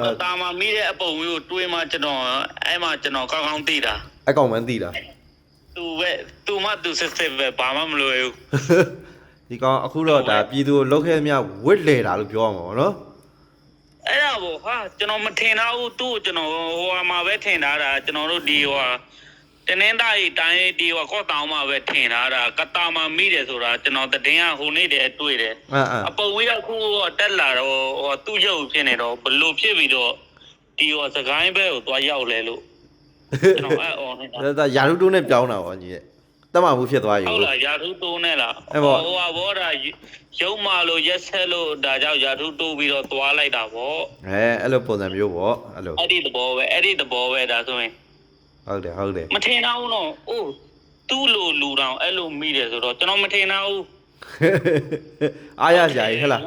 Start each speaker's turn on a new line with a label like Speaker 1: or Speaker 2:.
Speaker 1: တော့
Speaker 2: တာမမိတဲ့အပုံမျိုးတွေးမှကျွန်တော်အဲ့မှာကျွန်တော်ကောင်းကောင်းသိတာ
Speaker 1: အကောင်မှန်းသိတာ
Speaker 2: သူပဲသူမှသူစစ်စစ်ပဲဘာမှမလွယ်ဘူး
Speaker 1: ဒီကောင်အခုတော့ဒါပြည်သူကိုလောက်ခဲ့သမျှဝစ်လေတာလို့ပြောရမှာပေါ့နော်
Speaker 2: အဲ့ဒါဘောဟာကျွန်တော်မထင်တော့ဘူးသူ့ကိုကျွန်တော်ဟိုဟာမှာပဲထင်ထားတာကျွန်တော်တို့ဒီဟိုဟာ တင်းနှင်းသားကြီးတိုင်းဒီဟိုကော့တောင်မှာပဲထင်ထားတာကတာမှာမိတယ်ဆိုတာကျွန်တော်တည်င်းကဟိုနေ့တည်းတွေ့တယ်
Speaker 1: အမ်အမ်
Speaker 2: အပုံဝေးကခုတော့တက်လာတော့ဟိုသူ့ရုပ်ဖြစ်နေတော့ဘလို့ဖြစ်ပြီးတော့ဒီဟိုစကိုင်းဘက်ကိုသွားရောက်လဲလို့ကျွန်တော်အဲ့အော်နေတာ
Speaker 1: ဒါဒါယာရုတိုးနဲ့ပြောင်းတာပေါ့ညီရဲ့တက်မှမှုဖြစ်သွားယူ
Speaker 2: ဟုတ်လားယာထုတိုးနဲ့လား
Speaker 1: အဲ့ပေါ့
Speaker 2: ဟိုဟာဘောတာရုံမာလို့ရက်ဆက်လို့ဒါကြောင့်ယာထုတိုးပြီးတော့သွားလိုက်တာပေါ့
Speaker 1: အဲအဲ့လိုပုံစံမျိုးပေါ့အဲ့လို
Speaker 2: အဲ့ဒီသဘောပဲအဲ့ဒီသဘောပဲဒါဆိုရင်
Speaker 1: ဟုတ်တယ်ဟုတ်တယ်
Speaker 2: မထင်တော့ဘူးနော်အိုးသူ့လိုလူတောင်အဲ့လိုမိတယ်ဆိုတော့ကျွန်တော်မထင်တော့ဘူး
Speaker 1: အားရစရာကြီးဟဲ့လား